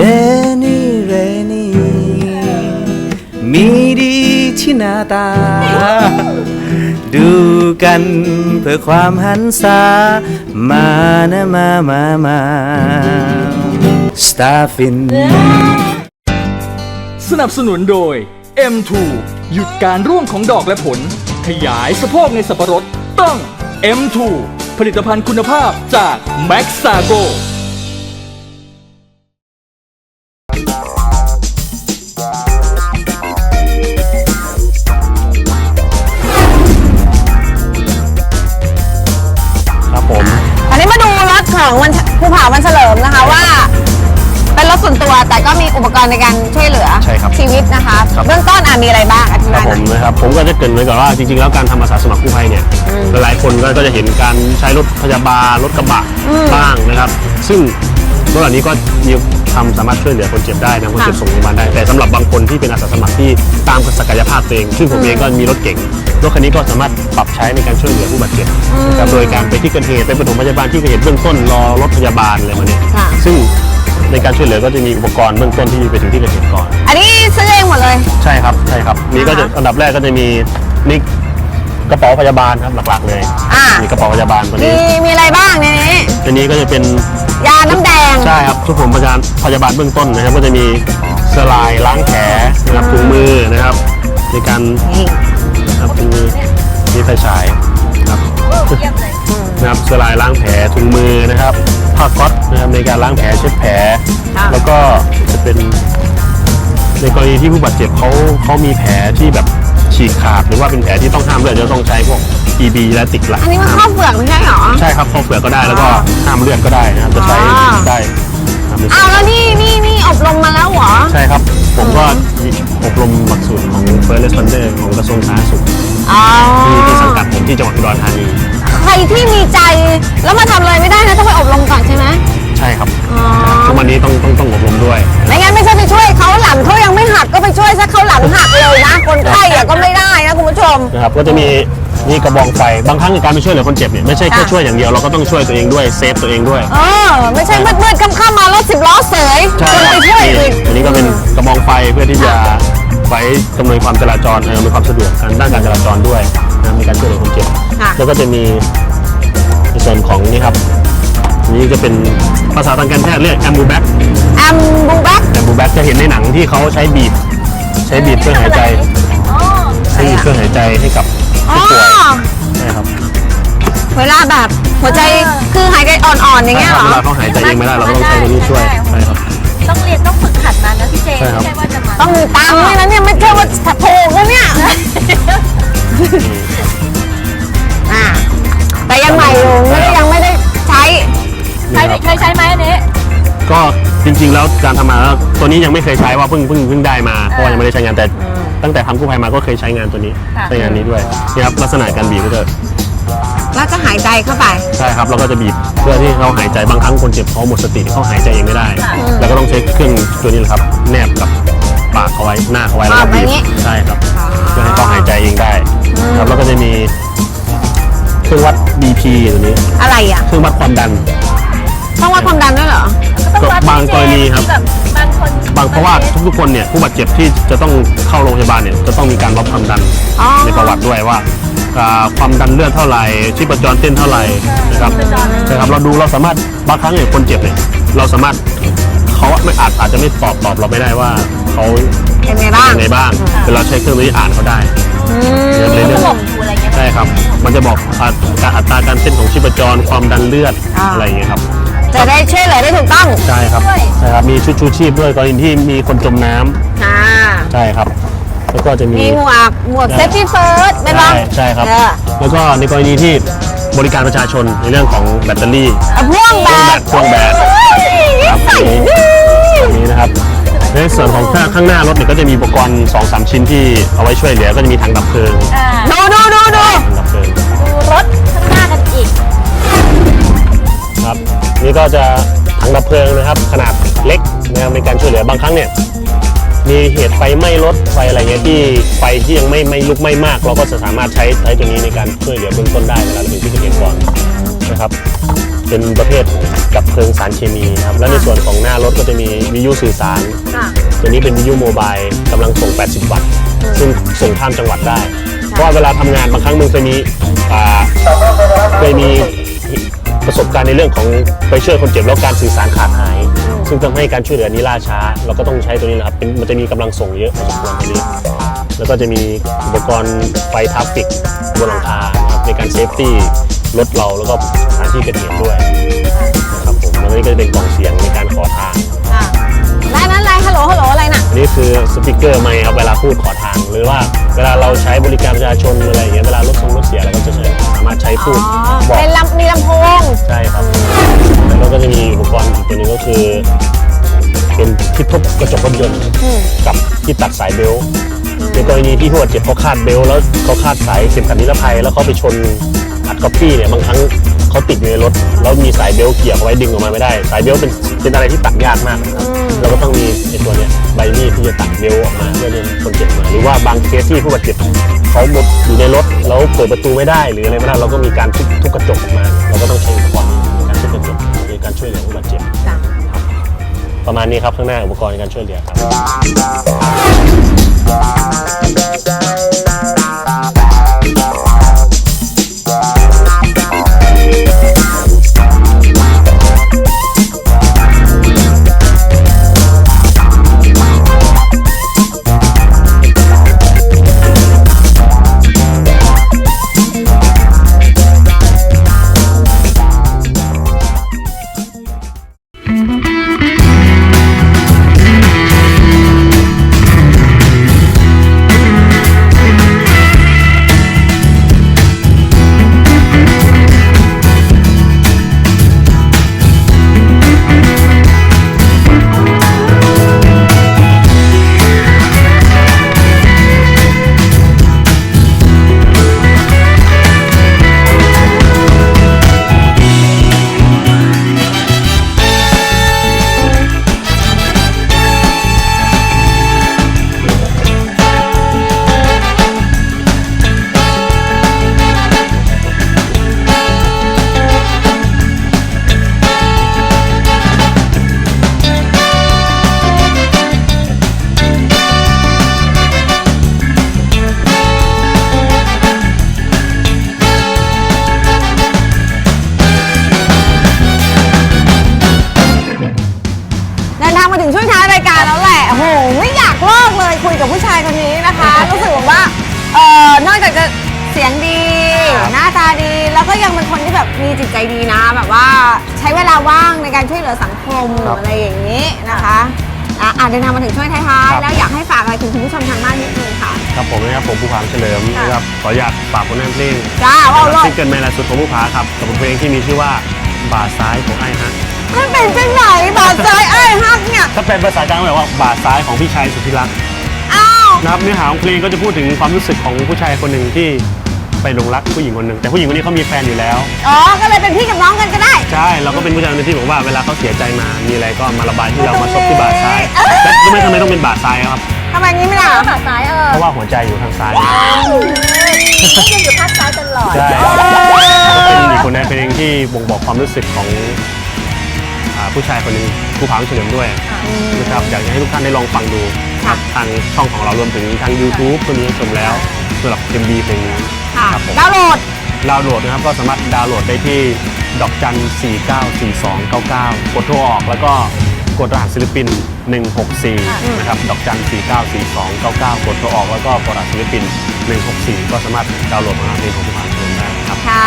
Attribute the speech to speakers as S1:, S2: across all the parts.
S1: เจนี่เรนี่มีดีที่หน้าตา ดูกันเพื่อความหันษามานะมามามาสตาร์ฟิน
S2: สนับสนุนโดย M2 หยุดการร่วงของดอกและผล ขยายสะโพกในสับปะรดต้อง M2 ผลิตภัณฑ์คุณภาพจาก Max s a g o
S3: ครับ
S4: วันเฉลิมนะคะว่า เป็นรถส่วนตัวแต่ก็มีอุปกรณ์ในการช่วยเหลือ
S3: ใช่ครับ
S4: ชีวิตนะคะ
S3: ครับ
S4: เบื้องต้นอะมีอะไรบ้างอธิ
S3: ครับ
S4: บาย
S3: ผ
S4: หน่อย
S3: มนะครับผมก็จะเกรินไว้ก่อนว่าจริงๆ แล้วการทำอาสาสมัครกู้ภัยเนี่ยหลายๆคนก็ก็จะเห็นการใช้รถพยาบาลรถกระบะบ้างนะครับ ซึ่งรถเหล่านี้ก็มีทำสามารถช่วยเหลือคนเจ็บได้นะคนเจ็บส่งโรงพยาบาลได้แต่สำหรับบางคนที่เป็นอาสาสมัครที่ตามศักยภาพตัวเองซึ่งผมเองก็มีรถเก๋ง รถคันนี้ก็สามารถปรับใช้ในการช่วยเหลือผู้บาดเจ็บนะครับโดยการไปที่เกิดเหตุไปปฐมพยาบาลที่เกิดเหตุเบื้องต้นรอรถพยาบาลอะไรมาเนี่ย
S4: ค่ะ
S3: ซึ่งในการช่วยเหลือก็จะมีอุปกรณ์เบื้องต้นที่ไปถึงที่เกิดเหตุก่อน
S4: อันนี้ซื้อเองหมดเลย
S3: ใช่ครับใช่ครับนี่ก็จะ
S4: อ่าฮะ
S3: อันดับแรกก็จะมีนี่กระเป๋าพยาบาลครับหลักๆเลย
S4: อ่ามี
S3: มีกระเป๋าพยาบาลตัว
S4: มี
S3: นี้
S4: มีอะไรบ้างในนี้
S3: ตัวนี้ก็จะเป็น
S4: ยาน้ำแดง
S3: ใช่ครับชุดผมพยาบาลพยาบาลเบื้องต้นนะครับ ก็จะมีสลายล้างแผลนะครับถุงมือนะครับ ในการ
S4: นี่
S3: นะครับถุงมือมีไฟฉายครับนะครับสลายล้างแผลถุงมือนะครับผ้าก๊อตนะครับในการล้างแผลเช็ดแผล แล้วก็จะเป็นในกรณีที่ผู้บาดเจ็บเขาเขามีแผลที่แบบฉีกขาดหรือว่าเป็นแผลที่ต้องห้ามเลือดจะต้องใช้พวก EB และติกละ
S4: อันนี้มันเข้าเปลือกไม่ใช่เหรอ
S3: ใช่ครับเข้าเปลือกก็ได้แล้วก็ห้ามเลือดก็ได้นะครับจะใช้
S4: อ๋อ
S3: ได้ ทำในส่
S4: อ้าว
S3: วน
S4: แล้วนี่นี่นี่อบรมมาแล้วเหรอ
S3: ใช่ครับ ผมก็อบรมหลักสูตรของ First Responder ของกระทรวงสาธารณสุข
S4: อ๋อ
S3: ที่ที่สังกัดผมที่จังหวัดอุดรธานี
S4: ใครที่มีใจแล้วมาทำเลยไม่ได้นะต้องไปอบรมก่อนใช่ไหม
S3: ใช่ครับ
S4: อ๋อ
S3: ทุกวันนี้ต้องต้องต้องอบรมด้วย
S4: ไม่งั้นไม่ใช่ไปช่วยเขาหลังเขายังไม่หักก็ไปช่วยซะเขาหลังหักเลยนะ คนไข้อะก็ไม่ได้นะคุณผู้ชม
S3: นะครับก็จะมี นี่กระบองไฟบางครั้งในการไปช่วยเหลือคนเจ็บเนี่ยไม่ใช่แค่
S4: ค่ะ
S3: ช่วยอย่างเดียวเราก็ต้องช่วยตัวเองด้วยเซฟตัวเองด้วย
S4: เออไม่ใช่มืดๆค่ำๆมารถสิบล้อเสย
S3: ใช่
S4: คนไปช่วย
S3: นี่
S4: อีก
S3: อันนี้ก็เป็นกระบองไฟเพื่อที่จะไว้กำนวยความจราจรเออมีความสะดวกการด้านการจราจรด้วยนะในการช่วยเหลือคนเจ็บ
S4: ค่ะ
S3: แล้วก็จะมีในส่วนของนี่ครับอันนี่จะเป็นภาษาทางการแพทย์เรียกแอมบูแบ็ก
S4: แอมบูแบ็ก
S3: แอมบูแบ็กจะเห็นในหนังที่เขาใช้บีบ ใช้บีบเครื่องหายใจใช้บีบเครื่องหายใจให้กับ
S4: อ๋อ
S3: ผู้ป่วยใช่ครับ
S4: เวลาแบบหัวใจคือหายใจอ่อนๆอย่างเงี้ยเหรอ
S3: เวลาเขาหายใจเองไม่ได้เราก็ต้องใช้ตัวนี้ช่วยใช่ครับ
S5: ต้องเรียนต้องฝึกหัดมานะพี่เจ
S3: ใช่ครับ
S5: ไม่ใช่ว่าจะมา
S4: ต้องมีตังค์ด้วยนะเนี่ยไม่ใช่ว่าถูกนะเนี่ยอ่าแต่ยังใหม่อยู่ไม่ได้ยังไม่ได้ใช้
S5: ใช้เคยใช้ไหมอันนี้
S3: ก็จริงๆแล้วการทำมาแล้วตัวนี้ยังไม่เคยใช้ว่าเพิ่งเพิ่งเพิ่งได้มาเพราะว่ายังไม่ได้ใช้งานแต่ ตั้งแต่ทำกู้ภัยมาก็เคยใช้งานตัวนี้
S5: ค่ะ
S3: ใช้งานนี้ด้วยนี่ครับลักษณะการบีบก็จะ
S4: แล้วจะหายใจเข้าไป
S3: ใช่ครับเราก็จะบีบเพื่อที่เขาหายใจบางครั้งคนเจ็บเขาหมดสติเขาหายใจเองไม่ได้แล้วก็ต้องใช้เครื่องตัวนี้แหละครับ แนบกับปากเขาไว้หน้าเขาไว้แล้วก็บีบ
S4: แบบนี้
S3: ใช่ครับ เพื่อให้เขาหายใจเองได้ครับแล้วก็จะมีเครื่องวัด BP ตัวนี้
S4: อะไรอะ
S3: เครื่องวัดความดัน
S4: ต้องวัดความดันด้วยเหรอ
S5: ก็ต้องวัด
S3: บางกรณีครับ
S5: ที่แบบบางคน
S3: บางเพราะว่าทุกๆคนเนี่ยผู้บาดเจ็บที่จะต้องเข้าโรงพยาบาลเนี่ยจะต้องมีการวัดความดัน
S4: อ๋อ
S3: ในประวัติด้วยว่าอ่าความดันเลือดเท่าไหร่ชีพจรเต้นเท่าไหร่นะครับนะครับเราดูเราสามารถบางครั้งเนี่ยคนเจ็บเนี่ยเราสามารถเขาไม่อาจอาจจะไม่ตอบตอบเราไม่ได้ว่าเขา
S4: เป็นไงบ้าง
S3: เป็นไงบ้างแต่เราใช้เครื่องนี้อ่านเขาได้
S4: อืม
S3: เรื่องในเรื่อง
S5: ระบบดูอะไรเงี้ย
S3: ใช่ครับ มันจะบอกอัตราอัตราการเต้นของชีพจร ความดันเลือด
S4: อ่า
S3: อะไรอย่างเงี้ยครับ
S4: จะได้ช่วยเหลือได้ถูกต้อง
S3: ใช่ครับใช่ครับ มีชุดชูชีพด้วยกรณีที่มีคนจมน้ำ
S4: อ่า
S3: ใช่ครับ แล้วก็จะมี
S4: มีหมวกหมวกเซฟตี้เฟิร์สเป็นบ้าง
S3: ใช่ใช่ครับ
S4: เออ
S3: แล้วก็ในกรณีที่บริการประชาชนในเรื่องของแบตเตอรี่
S4: เอาพ่วงแบ
S3: พ่วงแบต
S4: บ
S3: พ่วงแบตครับ
S4: ใส่ดี
S3: อันนี้นะครับ ในส่วนของข้างข้างหน้ารถเนี่ยก็จะมีอุปกรณ์2อสชิ้นที่เอาไว้ช่วยเหลือก็จะมีถังดับเพลิง
S5: อ่า
S4: ดูดูดูดู
S3: ถังดับเพลิง
S5: ดูรถข้างหน้ากันอีก
S3: ครับ นี่ก็จะถังดับเพลิงนะครับ ขนาดเล็กนะครับในการช่วยเหลือบางครั้งเนี่ยมีเหตุไฟไหม้รถไฟอะไรเงี้ยที่ไฟที่ยังไม่ไม่ลุกไหม้มาก เราก็จะสามารถใช้ใช้ตัวนี้ในการช่วยเหลือเบื้องต้นได้เวลาเราถึงที่เกิดเหตุก่อนนะครับ เป็นประเภทกับเพลิงสารเคมีครับแล้วในส่วนของหน้ารถก็จะมีวิทยุสื่อสาร
S5: ค่ะ
S3: ตัวนี้เป็นวิทยุโมบายกำลังส่ง 80 วัตต์ซึ่งส่งข้ามจังหวัดได้ เพราะว่าเวลาทำงานบางครั้งมันเคยมีอ่าเคยมี ประสบการณ์ในเรื่องของไปช่วยคนเจ็บแล้วการสื่อสารขาดหาย ซึ่งทำให้การช่วยเหลือนี้ล่าช้า เราก็ต้องใช้ตัวนี้นะครับเป็นมันจะมีกำลังส่งเยอะพอสมควรตัวนี้ แล้วก็จะมีอุปกรณ์ไฟทราฟฟิกบนหลังคานะครับในการเซฟตี้รถเราแล้วก็สถานที่เกิดเหตุด้วยนะครับผมแล้วนี่ก็จะเป็นกล่องเสียงในการขอทาง
S4: ค่ะและนั้นอะไรฮัลโหลฮัลโหลอะไรน่ะ
S3: อันนี้คือสปีกเกอร์ไมค์ครับเวลาพูดขอทางหรือว่าเวลาเราใช้บริการประชาชนอะไรอย่างเงี้ยเวลารถทรงรถเสียเราก็จะใช้ สามารถใช้พูด
S4: อ๋อ
S3: บอก
S4: เป็นลำมีลำโพง
S3: ใช่ครับแล้วก็จะมีอุปกรณ์อีกตัวหนึงก็คือ เป็นที่ทบกระจกรถยนต์กับที่ตัดสายเบลต์ในกรณีที่ผู้บาดเจ็บเขาคาดเบลต์แล้วเขาคาดสายเข็มขัดนิรภัยแล้วเขาไปชนอัดก๊อปปี้เนี่ยบางครั้งเขาติดอยู่ในรถแล้วมีสายเบลต์เกี่ยวเอาไว้ดึงออกมาไม่ได้ สายเบลต์เป็นเป็นอะไรที่ตัดยากมากนะครับเราก็ต้องมีไอ้ตัวเนี้ยใบมีดที่จะตัดเบลต์ออกมาเพื่อดึงคนเจ็บมาหรือว่าบางเคสที่ผู้บาดเจ็บ เขาหมดอยู่ในรถแล้วเปิดประตูไม่ได้หรืออะไรไม่ได้เราก็มีการทุบทุบกระจกออกมา เราก็ต้องใช้อุปกรณ์ในการทุบกระจกในการช่วยเหลือผู้บาดเจ็บ
S4: จ้ะ
S3: ประมาณนี้ครับข้างหน้าอุปกรณ์ในการช่วยเหลือครับ
S4: กเลยคุยกับผู้ชายคนนี้นะคะ รู้สึกแบบว่าเออนอกจากจะเสียงดี หน้าตาดีแล้วก็ยังเป็นคนที่แบบมีจิตใจดีนะ แบบว่าใช้เวลาว่างในการช่วยเหลือสังคม
S3: ครับ
S4: อะไรอย่างนี้นะคะอะอะเดินทางมาถึงช่วงท้าย
S3: ครั
S4: ๆ
S3: บ
S4: แล้วอยากให้ฝากอะไรถึงคุณผู้ชมทางบ้านนิดนึงค่ะ
S3: ครับผมนะครับผมผู้ผาเฉลิมนะครับขออยากฝากผลงานเพลง
S4: จ้าว่าเลย
S3: ซิงเกิลใหม่ล่าสุดของผู้ผาครับกับบทเพลงที่มีชื่อว่าบาซ้ายของไอ้ฮะ
S4: มันเป็นจังไหนบาดใจไอ้ฮักเนี่ย
S3: ถ้าเป็นภาษากลางก็แปลว่าบาซ้ายของพี่ชายสุดที่รัก
S4: อ้าว
S3: นะครับเนื้อหาของเพลงก็จะพูดถึงความรู้สึกของผู้ชายคนหนึ่งที่ไปหลงรักผู้หญิงคนหนึ่งแต่ผู้หญิงคนนี้เขามีแฟนอยู่แล้ว
S4: อ๋อ ก็เลยเป็นพี่กับน้องกันก็ได้
S3: ใช่เราก็เป็นผู้ชายคนหนึงที่บอกว่าเวลาเขาเสียใจมา มีอะไรก็มาระบายที่เรามาซบที่บาซ้ายแล้วทำไมทำไมต้องเป็นบาซ้ายครับ
S4: ทำไมงี้ไม่ได้
S5: ขาซ้ายเออ
S3: เพราะว่าหัวใจอยู่ทางซ้าย
S5: ไม่ยังอยู่ข้างซ้ายตลอด
S3: ใช่ก็เป็นอีกคนในเพลงที่บ่งบอกความรู้สึกของอ่าผู้ชายคนหนึงผู้ผาเฉลิมด้วยนะครับอยากจะให้ทุกท่านได้ลองฟังดู ครับ ทางช่องของเรารวมถึงทาง YouTube ก็มีให้ชมแล้วสำหรับ MV เพลงนี้
S4: ค่ะ
S3: ครับผม
S4: ดาวน์โหลด
S3: ดาวน์โหลดนะครับก็สามารถดาวน์โหลดได้ที่ดอกจัน 494299 กดโทรออกแล้วก็กดรหัสศิลปิน 164 นะครับ ดอกจัน 494299 กดโทรออกแล้วก็กดรหัสศิลปิน 164 ก็สามารถดาวน์โหลดมาเพลงของผู้ผ่า ครับ
S4: ค่ะ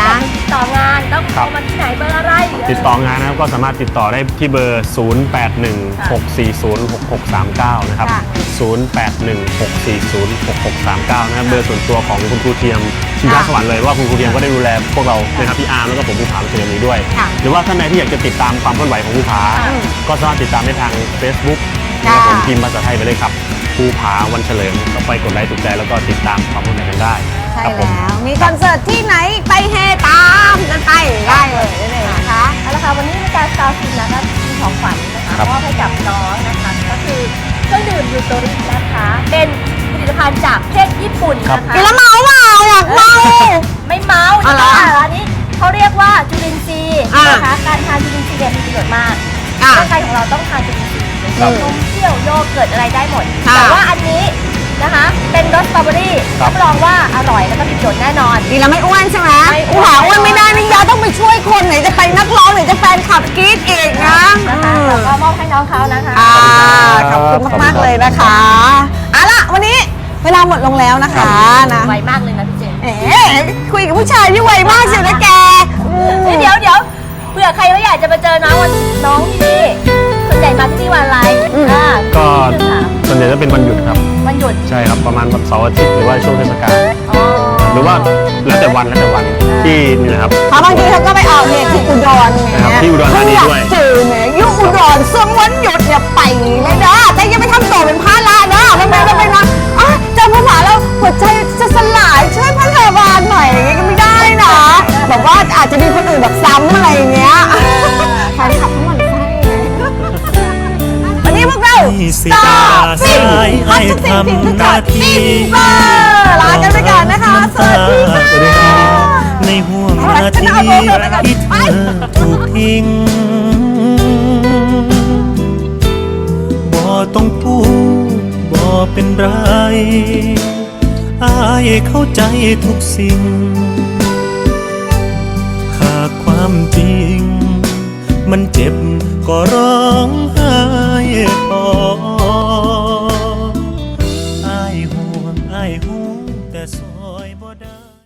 S4: นะ
S5: ติดต่องานต้องโทรมาที่ไหนเบอร์อะไรหรือ
S3: ติดต่องานนะครับก็สามารถติดต่อได้ที่เบอร์ 0816406639 นะครับ
S4: ค่ะ
S3: 0816406639 นะครับ เบอร์ส่วนตัวของคุณครูเทียมชิงช้าสวรรค์เลยว่าคุณครูเทียมก็ได้ดูแลพวกเรานะครับพี่อาร์มแล้วก็ผมภูผาเฉลิมนี้ด้วย
S4: ค่ะ
S3: หรือว่าท่านใดที่อยากจะติดตามความเคลื่อนไหวของภูผาก็สามารถติดตามได้ทาง Facebook นะครับผมพิมพ์ภาษาไทยไปเลยครับ ภูผาวันเฉลิมก็ไปกดไลค์ถูกใจแล้วก็ติดตามความเคลื่อนไหวกันได้
S4: ใช่
S3: ครับผม
S4: แล้ว มีคอนเสิร์ตที่ไหนไปเฮตามกันไปได้เลยนั่นเองนะคะ
S5: เอาละค่ะวันนี้รายการสตาร์ฟินนะคะมีของขวัญนะคะ
S3: ครับ
S5: มอบให้กับน้องนะคะ ก็คือเครื่องดื่มยูโตรินะคะ เป็นผลิตภัณฑ์จากประเทศญี่ปุ่นนะคะ
S4: กินแล้วเมาเปล่าอยากเมา
S5: ไม่เมา
S4: อ๋อเหรอ
S5: ค่ะอันนี้เขาเรียกว่าจุลินทรีย์
S4: อ่าน
S5: นะคะการทานจุลินทรีย์เนี่ยมีประโยชน์มาก
S4: อะ
S5: ร่างกายของเราต้องทานจุลินทรีย์
S3: ครับ
S5: นมเป รี้ยวโยเกิร์ตอะไรได้หมด
S4: ค่ะ
S5: แต่ว่าอันนี้นะคะ เป็นรสสตรอเบอรี่
S3: ครับ
S5: รับรองว่าอร่อยแล้วก็มีประโยชน์แน่นอน
S4: ดีแล้วไม่อ้วนใช่ไหม
S5: ไม่อ้วน
S4: หาอ้วนไม่ได้นี่ยาต้องไปช่วยคนไหนจะไปนักร้องไหนจะแฟนขับกรี๊ดอีกนะ
S5: นะคะ
S4: อืม
S5: แล้วก็มอบให้น้องเขานะคะ
S4: อ่าขอบคุณมากๆเลยนะคะเอาล่ะวันนี้เวลาหมดลงแล้วนะคะนะ
S5: ไวมากเลยนะพี่เจมส์
S4: เอ๋คุยกับผู้ชายที่ไวมากเชียวนะแกอืม
S5: เฮ้ยเดี๋ยวเดี๋ยวเผื่อใครว่าอยากจะมาเจอน้องวันน้องที่นี่ ส่วนใหญ่มาที่นี่วันอะไรอ่า
S3: ก็
S5: พี่ถาม
S3: ส่วนใหญ่จะเป็นวันหยุดครับ
S5: วันหยุด
S3: ใช่ครับประมาณแบบเสาร์อาทิตย์หรือว่าช่วงเทศกาล
S5: อ๋อ
S3: หรือว่าแล้วแต่วันแล้วแต่วันที่นี่นะครับ
S4: เพราะบางทีเขาก็ไปออกเนี่ยที่อุดรเนี่ย
S3: นะครับที่อุดรธานีด้วย
S4: เจอเนี่ยอยุอุดรส่วนวันหยุดเนี่ยไปเลยนะแต่ยังไม่ทำตัวเป็นพระละนะทำไมเราไปนะอะเจอพระหมาแล้วหัวใจจะสลายช่วยพระเทวานหน่อยอย่างเงี้ยก็ไม่ได้นะแบบว่าอาจจะมีคนอื่นแบบซ้ำอะไรอย่างเงี้ยแฟนคลับ สิตาฟิน
S1: สายให้
S4: ทำ
S1: หน้าที่
S4: เบอร์ลากันไปก่อนนะคะ สวัสดีค่ะ
S1: ในห่วงนาทีที่เธอถูกทิ้งบ่ต้องพูดบ่เป็นไรอายเข้าใจทุกสิ่งหากความจริง มันเจ็บก็ร้องไห้